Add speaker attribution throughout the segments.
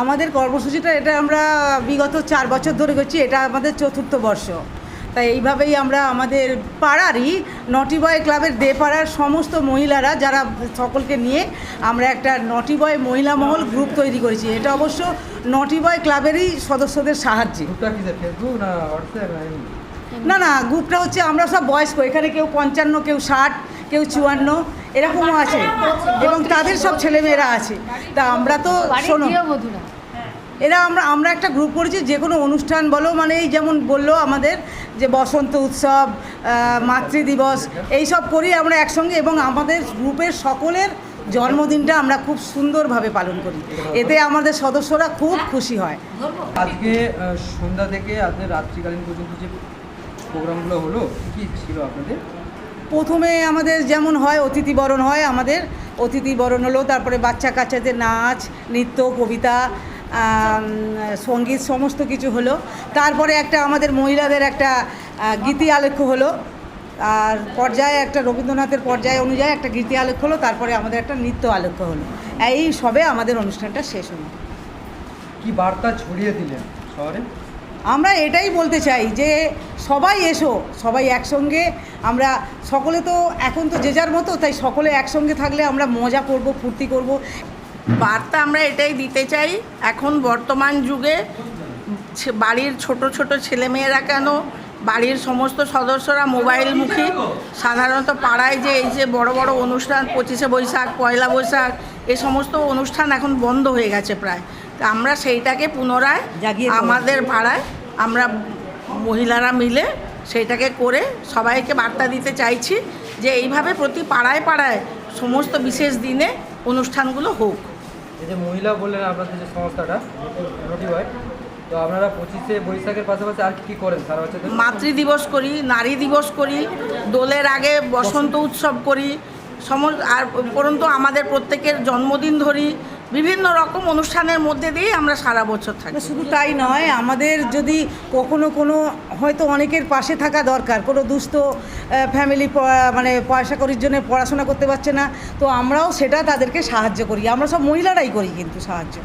Speaker 1: আমাদের কর্মসূচিটা এটা আমরা বিগত চার বছর ধরে করছি এটা আমাদের চতুর্থ বর্ষ। তাই এইভাবেই আমরা আমাদের পাড়ারই নটি বয় ক্লাবের দে পাড়ার সমস্ত মহিলারা যারা সকলকে নিয়ে আমরা একটা নটি বয় মহিলা মহল গ্রুপ তৈরি করেছি। এটা অবশ্য নটি বয় ক্লাবেরই সদস্যদের সাহায্যে?
Speaker 2: না না
Speaker 1: গ্রুপটা হচ্ছে আমরা সব বয়স্ক এখানে কেউ পঞ্চান্ন কেউ ষাট কেউ চুয়ান্ন। এরকমও আছে। এবং তাদের সব ছেলেমেয়েরা আছে। তা আমরা তো শোনো। এরা আমরা আমরা একটা গ্রুপ করেছি যে কোনো অনুষ্ঠান বলো মানে এই যেমন বলল আমাদের যে বসন্ত উৎসব আহ, মাতৃ দিবস এই সব করি আমরা একসঙ্গে এবং আমাদের গ্রুপের সকলের জন্মদিনটা আমরা খুব সুন্দরভাবে পালন করি। এতে আমাদের সদস্যরা খুব খুশি হয়।
Speaker 2: আজকে সন্ধ্যা থেকে আজকে রাত্রিকালীন পর্যন্ত যে প্রোগ্রামগুলো হলো কি ছিল আপনাদের?
Speaker 1: প্রথমে আমাদের যেমন হয় অতিথি বরণ হয়, আমাদের অতিথি বরণ হলো, তারপরে বাচ্চা কাচ্চাদের নাচ, নৃত্য, কবিতা সংগীত, সমস্ত কিছু হলো। তারপরে একটা আমাদের মহিলাদের একটা গীতি আলেখ্য হলো। আর পর্যায়ে একটা রবীন্দ্রনাথের পর্যায়ে অনুযায়ী একটা গীতি আলেখ্য হলো, তারপরে আমাদের একটা নৃত্য আলেখ্য হলো। এই সবে আমাদের অনুষ্ঠানটা শেষ হলো।
Speaker 2: কি বার্তা ছড়িয়ে দিলেন শহরে?
Speaker 1: আমরা এটাই বলতে চাই যে সবাই এসো, সবাই একসঙ্গে। আমরা সকলে তো এখন তো যে যার মতো, তাই সকলে একসঙ্গে থাকলে আমরা মজা করব, ফুর্তি করব।
Speaker 3: বার্তা আমরা এটাই দিতে চাই, এখন বর্তমান যুগে বাড়ির ছোট ছোট ছেলেমেয়েরা কেন, বাড়ির সমস্ত সদস্যরা মোবাইলমুখী? সাধারণত পাড়ায় যে এই যে বড় বড় অনুষ্ঠান, পঁচিশে বৈশাখ, পয়লা বৈশাখ এই সমস্ত অনুষ্ঠান এখন বন্ধ হয়ে গেছে প্রায়। আমরা সেইটাকে পুনরায়
Speaker 1: জাগিয়ে
Speaker 3: আমাদের ভাড়ায় আমরা মহিলারা মিলে সেইটাকে করে সবাইকে বার্তা দিতে চাইছি যে এইভাবে প্রতি পাড়ায় পাড়ায় সমস্ত বিশেষ দিনে অনুষ্ঠানগুলো হোক।
Speaker 2: এই যে মহিলা বললেন আপনাদের যে সংস্থাটা নোটি তো আপনারা পঁচিশে বৈশাখের পাশাপাশি আর কি কি করেন সারা বছর
Speaker 3: মাতৃ দিবস করি নারী দিবস করি দোলের আগে বসন্ত উৎসব করি সমস্ত আর পরন্তু আমাদের প্রত্যেকের জন্মদিন ধরি বিভিন্ন রকম অনুষ্ঠানের মধ্যে দিয়েই আমরা সারা বছর থাকি।
Speaker 1: শুধু তাই নয় আমাদের যদি কখনো কোনো হয়তো অনেকের পাশে থাকা দরকার কোনো দুস্থ ফ্যামিলি মানে পয়সা করির জন্য পড়াশোনা করতে পারছে না তো আমরাও সেটা তাদেরকে সাহায্য করি। আমরা সব মহিলারাই করি কিন্তু সাহায্য।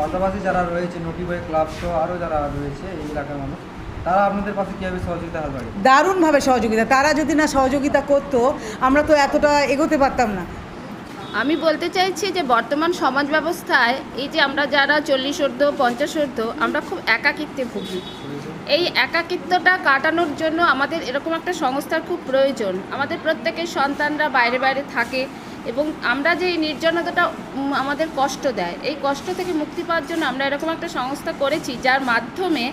Speaker 2: পাশাপাশি যারা রয়েছে নোটি বয় ক্লাব সহ আরও যারা রয়েছে এই এলাকার মানুষ তারা আপনাদের পাশে কীভাবে সহযোগিতা হাত
Speaker 1: দারুণভাবে সহযোগিতা। তারা যদি না সহযোগিতা করতো আমরা তো এতটা এগোতে পারতাম না।
Speaker 4: আমি বলতে চাইছি যে বর্তমান সমাজ ব্যবস্থায় এই যে আমরা যারা চল্লিশ ঊর্ধ্ব, পঞ্চাশ ঊর্ধ্ব, আমরা খুব একাকিত্বে ভুগি। এই একাকিত্বটা কাটানোর জন্য আমাদের এরকম একটা সংস্থার খুব প্রয়োজন। আমাদের প্রত্যেকের সন্তানরা বাইরে বাইরে থাকে এবং আমরা যে এই নির্জনতাটা আমাদের কষ্ট দেয়, এই কষ্ট থেকে মুক্তি পাওয়ার জন্য আমরা এরকম একটা সংস্থা করেছি যার মাধ্যমে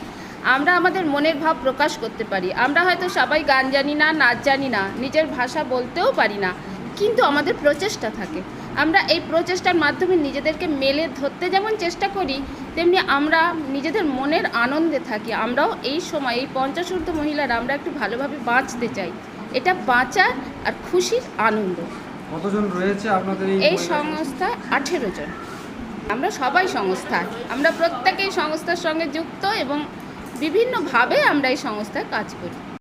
Speaker 4: আমরা আমাদের মনের ভাব প্রকাশ করতে পারি। আমরা হয়তো সবাই গান জানি না, নাচ জানি না, নিজের ভাষা বলতেও পারি না। কিন্তু আমাদের প্রচেষ্টা থাকে। আমরা এই প্রচেষ্টার মাধ্যমে নিজেদেরকে মেলে ধরতে যেমন চেষ্টা করি তেমনি আমরা নিজেদের মনের আনন্দে থাকি। আমরাও এই সময় এই পঞ্চাশ ঊর্ধ্ব মহিলারা আমরা একটু ভালোভাবে বাঁচতে চাই। এটা বাঁচার আর খুশির আনন্দ।
Speaker 2: কতজন রয়েছে আপনাদের এই
Speaker 4: সংস্থায় আঠেরো জন। আমরা সবাই সংস্থায় আমরা প্রত্যেকেই সংস্থার সঙ্গে যুক্ত এবং বিভিন্নভাবে আমরা এই সংস্থায় কাজ করি।